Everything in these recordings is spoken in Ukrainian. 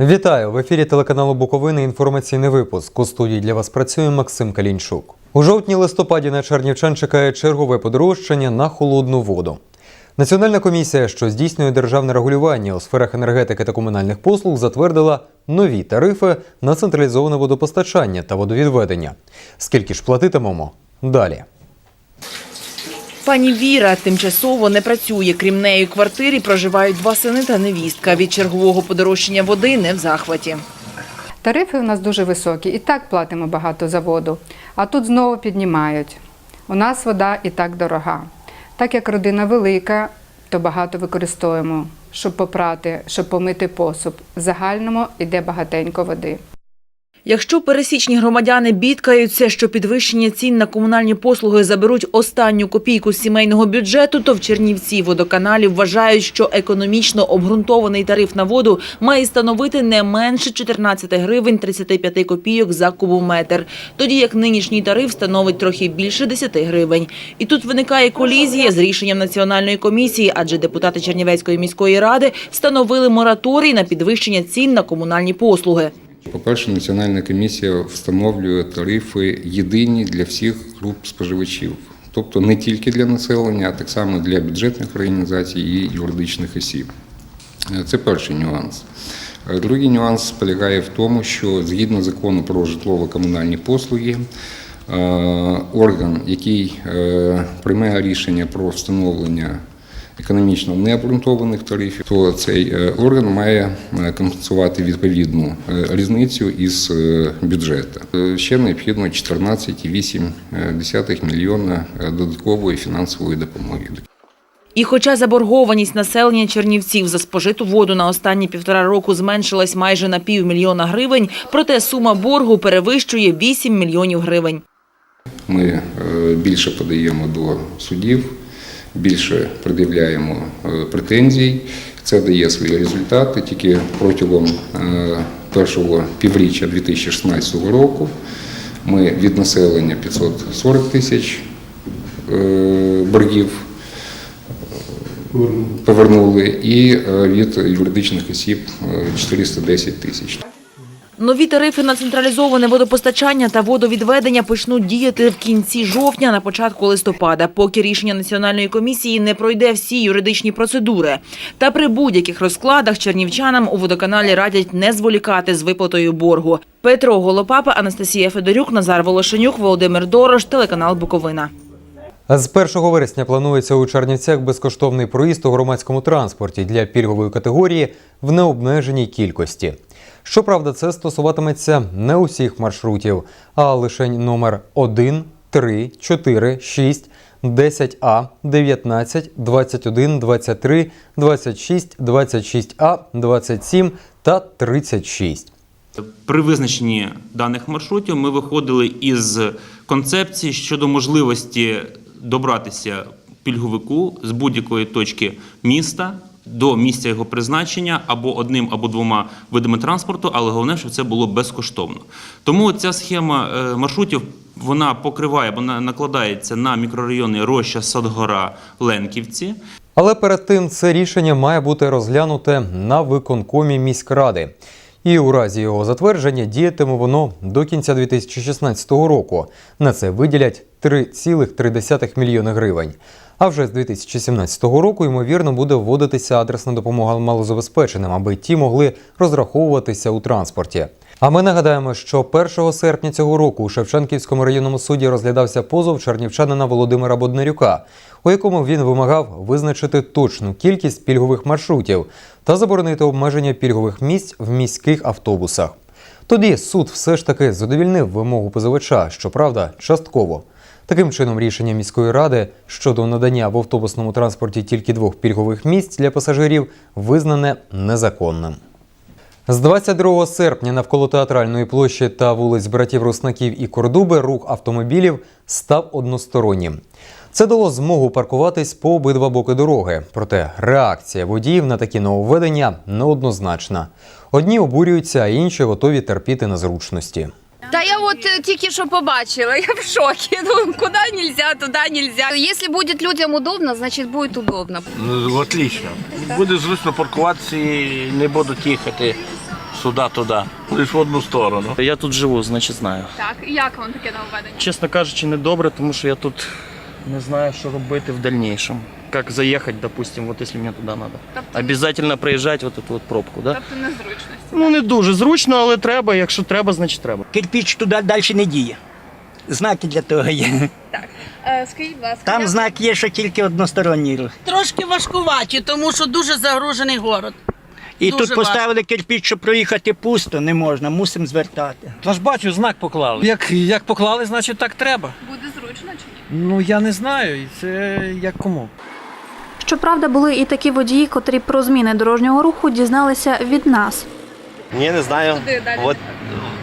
Вітаю в ефірі телеканалу Буковини. Інформаційний випуск. У студії для вас працює Максим Калінчук. У жовтні-листопаді на чернівчан чекає чергове подорожчання на холодну воду. Національна комісія, що здійснює державне регулювання у сферах енергетики та комунальних послуг, затвердила нові тарифи на централізоване водопостачання та водовідведення. Скільки ж платитимемо? Далі. Пані Віра тимчасово не працює. Крім неї, у квартирі проживають два сини та невістка. Від чергового подорожчання води не в захваті. Тарифи у нас дуже високі, і так платимо багато за воду, а тут знову піднімають. У нас вода і так дорога. Так як родина велика, то багато використовуємо, щоб попрати, щоб помити посуд. В загальному йде багатенько води. Якщо пересічні громадяни бідкаються, що підвищення цін на комунальні послуги заберуть останню копійку з сімейного бюджету, то в Чернівці водоканалі вважають, що економічно обґрунтований тариф на воду має становити не менше 14 гривень 35 копійок за кубометр, тоді як нинішній тариф становить трохи більше 10 гривень. І тут виникає колізія з рішенням національної комісії, адже депутати Чернівецької міської ради встановили мораторій на підвищення цін на комунальні послуги. По-перше, Національна комісія встановлює тарифи єдині для всіх груп споживачів, тобто не тільки для населення, а так само для бюджетних організацій і юридичних осіб. Е, Це перший нюанс. Е, Другий нюанс полягає в тому, що згідно закону про житлово-комунальні послуги, е, орган, який приймає рішення про встановлення економічно необґрунтованих тарифів, то цей е, орган має е, компенсувати відповідну е, різницю із бюджету. Ще необхідно 14,8 мільйона додаткової фінансової допомоги. І хоча заборгованість населення Чернівців за спожиту воду на останні півтора року зменшилась майже на півмільйона гривень, проте сума боргу перевищує 8 мільйонів гривень. Ми більше подаємо до судів, більше пред'являємо е, претензій. Це дає свої результати. Тільки протягом е, першого півріччя 2016 року ми від населення 540 тисяч е, боргів повернули, і від юридичних осіб е, 410 тисяч. Нові тарифи на централізоване водопостачання та водовідведення почнуть діяти в кінці жовтня, на початку листопада, поки рішення національної комісії не пройде всі юридичні процедури. Та при будь-яких розкладах чернівчанам у водоканалі радять не зволікати з виплатою боргу. Петро Голопапа, Анастасія Федорюк, Назар Волошенюк, Володимир Дорош, телеканал Буковина. З 1 вересня планується у Чернівцях безкоштовний проїзд у громадському транспорті для пільгової категорії в необмеженій кількості. Щоправда, це стосуватиметься не усіх маршрутів, а лише номер 1, 3, 4, 6, 10А, 19, 21, 23, 26, 26А, 27 та 36. При визначенні даних маршрутів ми виходили із концепції щодо можливості добратися пільговику з будь-якої точки міста до місця його призначення або одним або двома видами транспорту, але головне, щоб це було безкоштовно. Тому ця схема е, маршрутів вона покриває, вона накладається на мікрорайони Роща, Садгора, Ленківці. Але перед тим це рішення має бути розглянуте на виконкомі міськради. І у разі його затвердження діятиме воно до кінця 2016 року. На це виділять 3,3 мільйони гривень. А вже з 2017 року, ймовірно, буде вводитися адресна допомога малозабезпеченим, аби ті могли розраховуватися у транспорті. А ми нагадаємо, що 1 серпня цього року у Шевченківському районному суді розглядався позов чернівчанина Володимира Боднарюка, у якому він вимагав визначити точну кількість пільгових маршрутів та заборонити обмеження пільгових місць в міських автобусах. Тоді суд все ж таки задовільнив вимогу позивача, щоправда, частково. Таким чином, рішення міської ради щодо надання в автобусному транспорті тільки двох пільгових місць для пасажирів визнане незаконним. З 22 серпня навколо театральної площі та вулиць братів Руснаків і Кордуби рух автомобілів став одностороннім. Це дало змогу паркуватись по обидва боки дороги. Проте реакція водіїв на такі нововведення неоднозначна. Одні обурюються, а інші готові терпіти незручності. Та я от е, тільки що побачила, я в шокі. Ну, куди нельзя, туди нельзя. Якщо буде людям удобно, значить буде удобно. Ну, отлично. Буде зручно паркуватися і не будуть їхати сюди-туди, лише в одну сторону. Я тут живу, значить знаю. Так, і як вам таке нововведення? Чесно кажучи, не добре, тому що я тут не знаю, що робити в дальнейшем. Как заехать, допустим, вот если мне туда надо. Тобто, Обязательно проїжджати вот эту вот пробку, да? тобто незручності. Ну не дуже зручно, але треба. Якщо треба, значить треба. Кирпіч туди далі не діє. Знаки для того є. Е, скажіть, будь ласка, Там як- знак є, що тільки односторонній рух. Трошки важкуваті, тому що дуже загружений город. І Дуже тут поставили кирпіч, щоб проїхати пусто, не можна, мусимо звертати. Та ж бачу, знак поклали. Як, як поклали, значить так треба. буде зручно чи ні? Ну я не знаю, і це як кому. Щоправда, були і такі водії, котрі про зміни дорожнього руху дізналися від нас. Ні, не знаю. Куди? От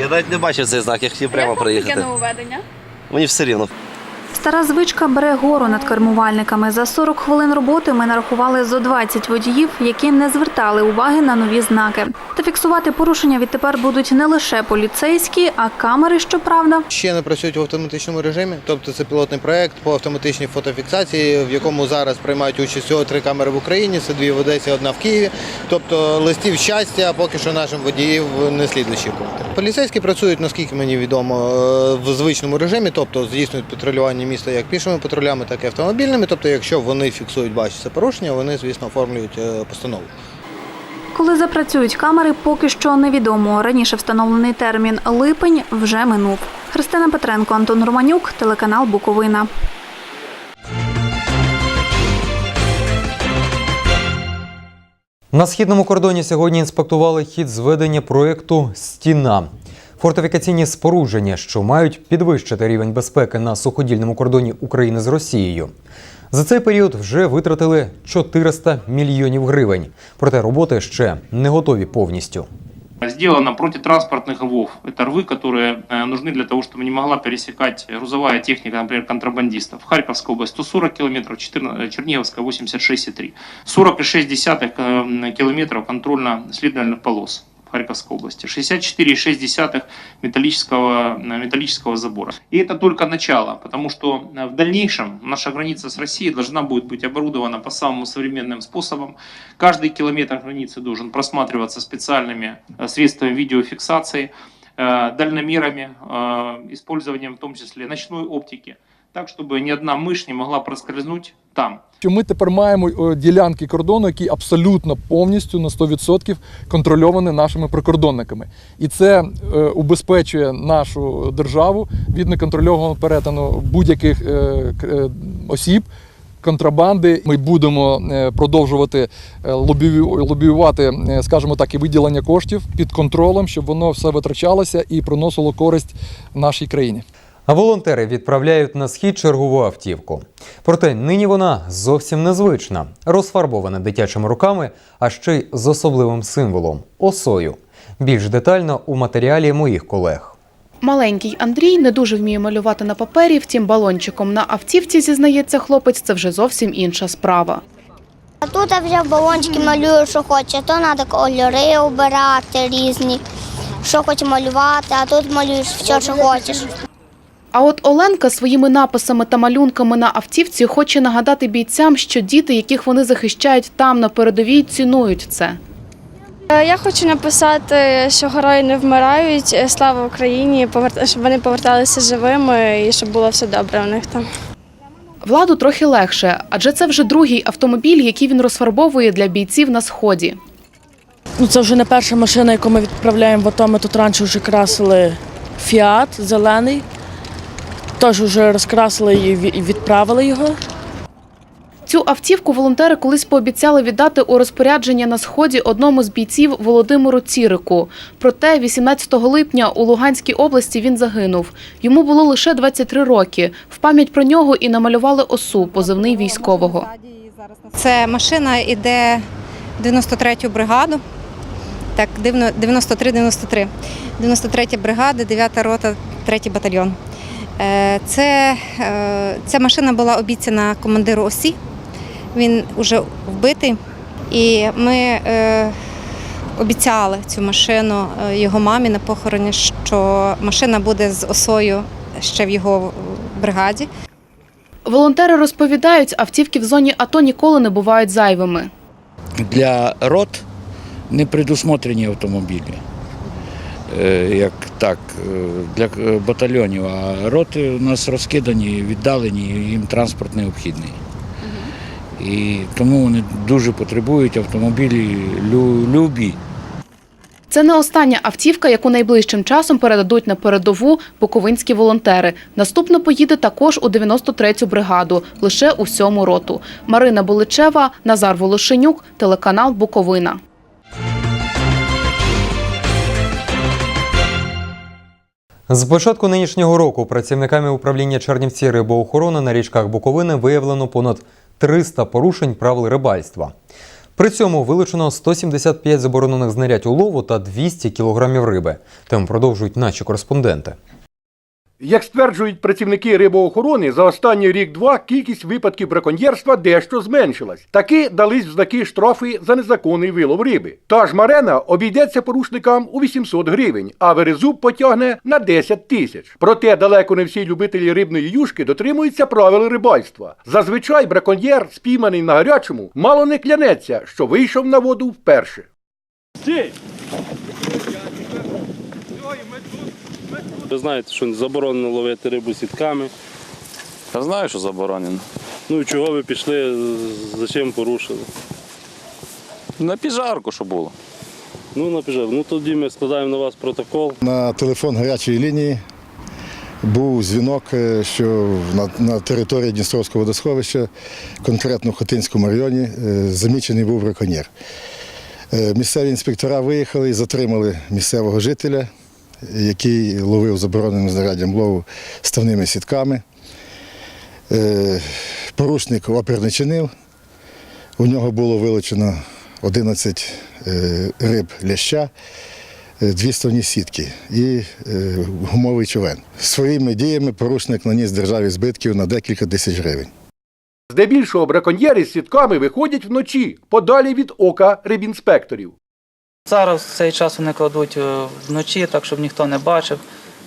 я навіть не бачив цей знак, я хотів прямо проїхати. нововведення? Мені все рівно. Стара звичка бере гору над кермувальниками. За 40 хвилин роботи ми нарахували зо 20 водіїв, які не звертали уваги на нові знаки. Та фіксувати порушення відтепер будуть не лише поліцейські, а камери, щоправда. ще не працюють в автоматичному режимі. Тобто це пілотний проект по автоматичній фотофіксації, в якому зараз приймають участь всього три камери в Україні. Це дві в Одесі, одна в Києві. Тобто листів щастя поки що нашим водіїв не слід очікувати. Поліцейські працюють, наскільки мені відомо, е, в звичному режимі, тобто здійснюють патрулювання міста як пішими патрулями, так і автомобільними. Тобто, якщо вони фіксують, бачать це порушення, вони звісно оформлюють е, постанову. Коли запрацюють камери, поки що невідомо. Раніше встановлений термін липень вже минув. Христина Петренко, Антон Романюк, телеканал Буковина. На східному кордоні сьогодні інспектували хід зведення проєкту Стіна. Фортифікаційні спорудження, що мають підвищити рівень безпеки на суходільному кордоні України з Росією. За цей період вже витратили 400 мільйонів гривень. Проте роботи ще не готові повністю. Сделано противотранспортных рвов. Это рвы, которые э, нужны для того, чтобы не могла пересекать грузовая техника, например, контрабандистов. Харьковская область 140 километров, Четыр- Черниговская 86,3. 40,6 э, километров контрольно-следовательных полос в Харьковской области. 64,6 металлического, э, металлического забора. И это только начало, потому что э, в дальнейшем наша граница с Россией должна будет быть оборудована по самым современным способам. Каждый километр границы должен просматриваться специальными э, средствами видеофиксации, дальномерами, использованием в том числе ночной оптики, так, чтобы ни одна мышь не могла проскользнуть там. Ми тепер маємо е, ділянки кордону, які абсолютно повністю на 100% контрольовані нашими прикордонниками. І це е, убезпечує нашу державу від неконтрольованого перетину будь-яких е, е, осіб. Контрабанди ми будемо е, продовжувати лобіювати, скажімо так, і виділення коштів під контролем, щоб воно все витрачалося і приносило користь нашій країні. А волонтери відправляють на схід чергову автівку. Проте нині вона зовсім незвична, розфарбована дитячими руками, а ще й з особливим символом осою. Більш детально у матеріалі моїх колег. Маленький Андрій не дуже вміє малювати на папері, втім балончиком на автівці, зізнається хлопець, це вже зовсім інша справа. А тут я вже балончики малюю, що хоче. То треба кольори обирати різні, що хоче малювати, а тут малюєш все, що хочеш. А от Оленка своїми написами та малюнками на автівці хоче нагадати бійцям, що діти, яких вони захищають там на передовій, цінують це. Е, Я хочу написати, що герої не вмирають. е, Слава Україні, щоб вони поверталися живими і щоб було все добре у них там. Владу трохи легше, адже це вже другий автомобіль, який він розфарбовує для бійців на сході. Ну, це вже не перша машина, яку ми відправляємо в АТО. Ми тут раніше вже красили Фіат зелений. Теж вже розкрасили і відправили його. Цю автівку волонтери колись пообіцяли віддати у розпорядження на сході одному з бійців Володимиру Цірику. Проте 18 липня у Луганській області він загинув. Йому було лише 23 роки. В пам'ять про нього і намалювали осу, позивний військового. Це машина йде 93-ю бригаду. Так, дивно, 93-93. 93 бригада, 9-та рота, 3-й батальйон. Е, Це, е, ця машина була обіцяна командиру ОСІ. Він вже вбитий. І ми е, обіцяли цю машину е, його мамі на похороні, що машина буде з осою ще в його бригаді. Волонтери розповідають, автівки в зоні АТО ніколи не бувають зайвими. Для рот не предусмотрені автомобілі. Е, як так, е, для батальйонів, а роти у нас розкидані, віддалені, їм транспорт необхідний. І тому вони дуже потребують автомобілі любі. Це не остання автівка, яку найближчим часом передадуть на передову буковинські волонтери. Наступно поїде також у 93-ю бригаду, лише у сьому роту. Марина Боличева, Назар Волошенюк, телеканал Буковина. З початку нинішнього року працівниками управління Чернівці рибоохорони на річках Буковини виявлено понад 300 порушень правил рибальства. При цьому вилучено 175 заборонених знарядь улову та 200 кілограмів риби. Тим продовжують наші кореспонденти. Як стверджують працівники рибоохорони, за останній рік-два кількість випадків браконьєрства дещо зменшилась. Таки дались знаки штрафи за незаконний вилов риби. Та ж марена обійдеться порушникам у 800 гривень, а верезуб потягне на 10 тисяч. Проте далеко не всі любителі рибної юшки дотримуються правил рибальства. Зазвичай браконьєр, спійманий на гарячому, мало не клянеться, що вийшов на воду вперше. Ви знаєте, що заборонено ловити рибу сітками. Я знаю, що заборонено. Ну і чого ви пішли, за чим порушили? На піджарку, що було. Ну, на піжар. Ну тоді ми складаємо на вас протокол. На телефон гарячої лінії був дзвінок, е, що на, на території Дністровського водосховища, конкретно в Хотинському районі, е, замічений був браконьєр. Е, Місцеві інспектора виїхали і затримали місцевого жителя, який ловив забороненим знаряддям лову ставними сітками. Е, Порушник опір не чинив. У нього було вилучено 11 е, риб ляща, е, дві ставні сітки і гумовий човен. Своїми діями порушник наніс державі збитків на декілька тисяч гривень. Здебільшого браконьєри з сітками виходять вночі, подалі від ока рибінспекторів. Зараз в цей час вони кладуть е, вночі, так щоб ніхто не бачив.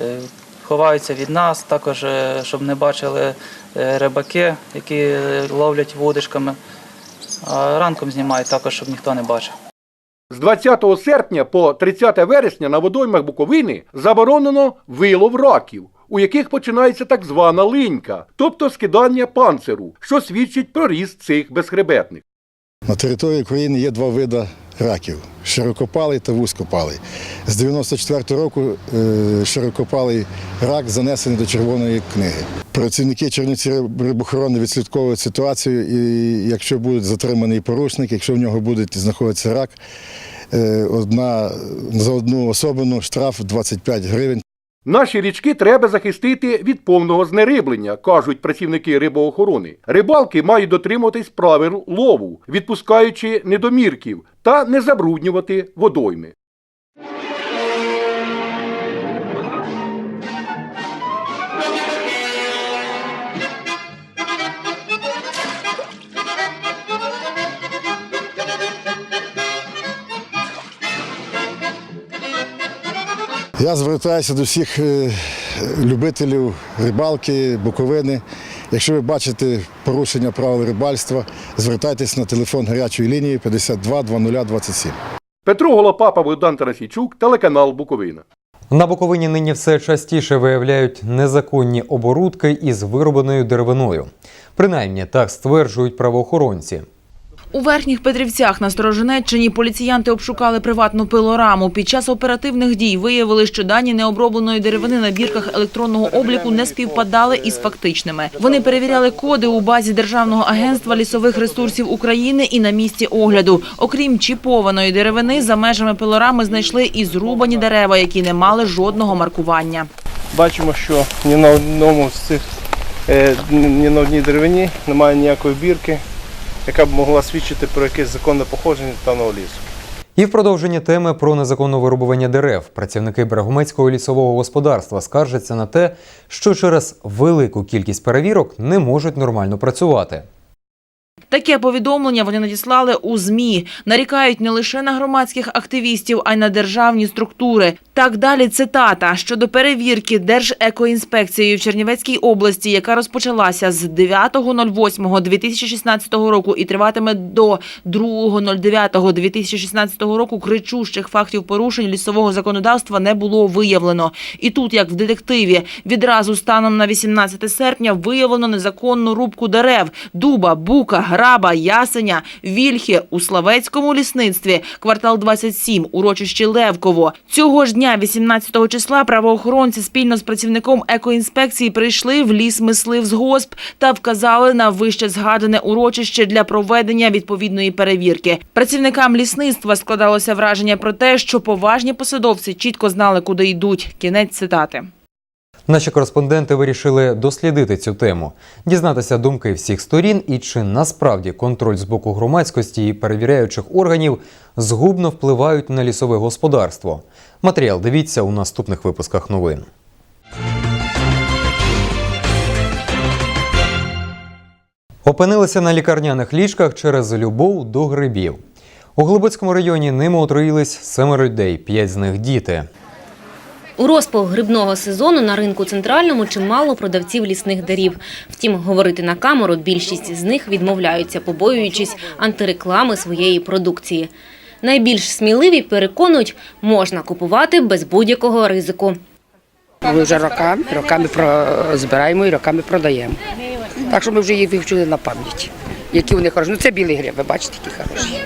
Е, Ховаються від нас, також е, щоб не бачили рибаки, які ловлять вудочками. А ранком знімають також, щоб ніхто не бачив. З 20 серпня по 30 вересня на водоймах Буковини заборонено вилов раків, у яких починається так звана линька, тобто скидання панциру, що свідчить про ріст цих безхребетних. На території України є два види раків широкопалий та вузькопалий. З 94-го року е, широкопалий рак занесений до Червоної книги. Працівники Черниці рибохорони відслідковують ситуацію, і якщо буде затриманий порушник, якщо в нього буде знаходитися рак, е, одна, за одну особину штраф 25 гривень. Наші річки треба захистити від повного знериблення, кажуть працівники рибоохорони. Рибалки мають дотримуватись правил лову, відпускаючи недомірків та не забруднювати водойми. Я звертаюся до всіх е, любителів рибалки, буковини. Якщо ви бачите порушення правил рибальства, звертайтесь на телефон гарячої лінії 52 2027. Петро Голопапа, Богдан Тарасійчук, телеканал Буковина. На Буковині нині все частіше виявляють незаконні оборудки із виробленою деревиною. Принаймні так стверджують правоохоронці. У верхніх Петрівцях на Сторожинеччині поліціянти обшукали приватну пилораму. Під час оперативних дій виявили, що дані необробленої деревини на бірках електронного обліку не співпадали із фактичними. Вони перевіряли коди у базі Державного агентства лісових ресурсів України і на місці огляду. Окрім чіпованої деревини, за межами пилорами знайшли і зрубані дерева, які не мали жодного маркування. Бачимо, що ні на одному з цих е, ні на одній деревині немає ніякої бірки, яка б могла свідчити про якесь законне походження даного лісу. І в продовженні теми про незаконне вирубування дерев працівники Брагумецького лісового господарства скаржаться на те, що через велику кількість перевірок не можуть нормально працювати. Таке повідомлення вони надіслали у ЗМІ. Нарікають не лише на громадських активістів, а й на державні структури. Так далі цитата щодо перевірки Держекоінспекцією в Чернівецькій області, яка розпочалася з 9.08.2016 року і триватиме до 2.09.2016 року. Кричущих фактів порушень лісового законодавства не було виявлено. І тут, як в детективі, відразу станом на 18 серпня виявлено незаконну рубку дерев дуба, бука, граба, ясеня, вільхи у Славецькому лісництві, квартал 27, урочище Левково. Цього ж дня, 18 числа, правоохоронці спільно з працівником екоінспекції прийшли в ліс мисливськгосп та вказали на вище згадане урочище для проведення відповідної перевірки. Працівникам лісництва складалося враження про те, що поважні посадовці чітко знали, куди йдуть. Кінець цитати. Наші кореспонденти вирішили дослідити цю тему, дізнатися думки всіх сторін і чи насправді контроль з боку громадськості і перевіряючих органів згубно впливають на лісове господарство. Матеріал дивіться у наступних випусках новин. Опинилися на лікарняних ліжках через любов до грибів. У Глибоцькому районі ними отруїлись семеро людей, п'ять з них діти. У розпал грибного сезону на ринку центральному чимало продавців лісних дарів. Втім, говорити на камеру більшість з них відмовляються, побоюючись антиреклами своєї продукції. Найбільш сміливі переконують, можна купувати без будь-якого ризику. Ми вже роками, роками збираємо і роками продаємо. Так що ми вже їх вивчили на пам'ять. Які вони хороші. Ну це білий гриб, бачите, які хороші.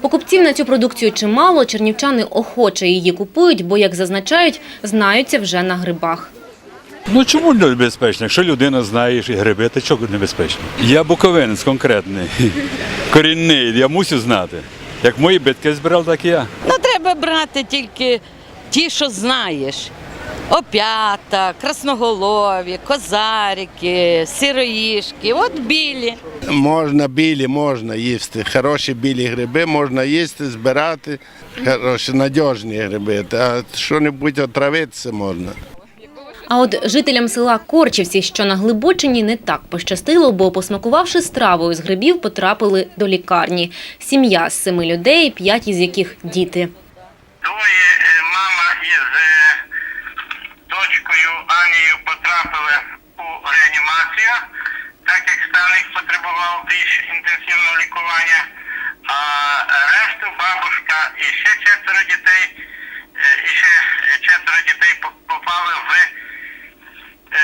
Покупців на цю продукцію чимало, чернівчани охоче її купують, бо, як зазначають, знаються вже на грибах. Ну чому небезпечно? Якщо людина знає що гриби, то чого небезпечно? Я буковинець конкретний, корінний, я мусю знати. Як мої битки збирав, так і я. Ну, треба брати тільки ті, що знаєш. Опята, красноголові, козарики, сироїшки, от білі. Можна білі, можна їсти. Хороші білі гриби можна їсти, збирати. Хороші, надіжні гриби. А що-небудь отравитися можна. А от жителям села Корчівці, що на Глибочині, не так пощастило, бо, посмакувавши стравою з грибів, потрапили до лікарні. Сім'я з семи людей, п'ять із яких діти. із е, дочкою Анією потрапили у реанімацію, так як стан потребував більш інтенсивного лікування. А решту бабушка і ще четверо дітей, е, і ще четверо дітей попали в е,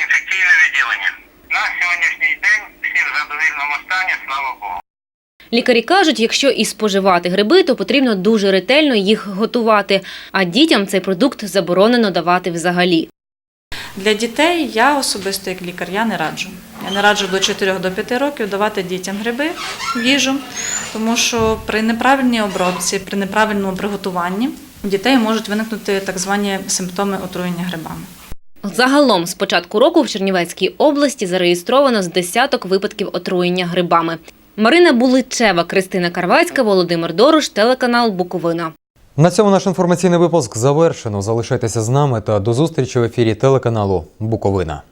інфекційне відділення. На сьогоднішній день всі в задовільному стані, слава Богу. Лікарі кажуть, якщо і споживати гриби, то потрібно дуже ретельно їх готувати. А дітям цей продукт заборонено давати взагалі. Для дітей я особисто як лікар я не раджу. Я не раджу до 4 до 5 років давати дітям гриби в їжу, тому що при неправильній обробці, при неправильному приготуванні у дітей можуть виникнути так звані симптоми отруєння грибами. Загалом з початку року в Чернівецькій області зареєстровано з десяток випадків отруєння грибами. Марина Буличева, Кристина Карвацька, Володимир Дорош, телеканал Буковина. На цьому наш інформаційний випуск завершено. Залишайтеся з нами та до зустрічі в ефірі телеканалу Буковина.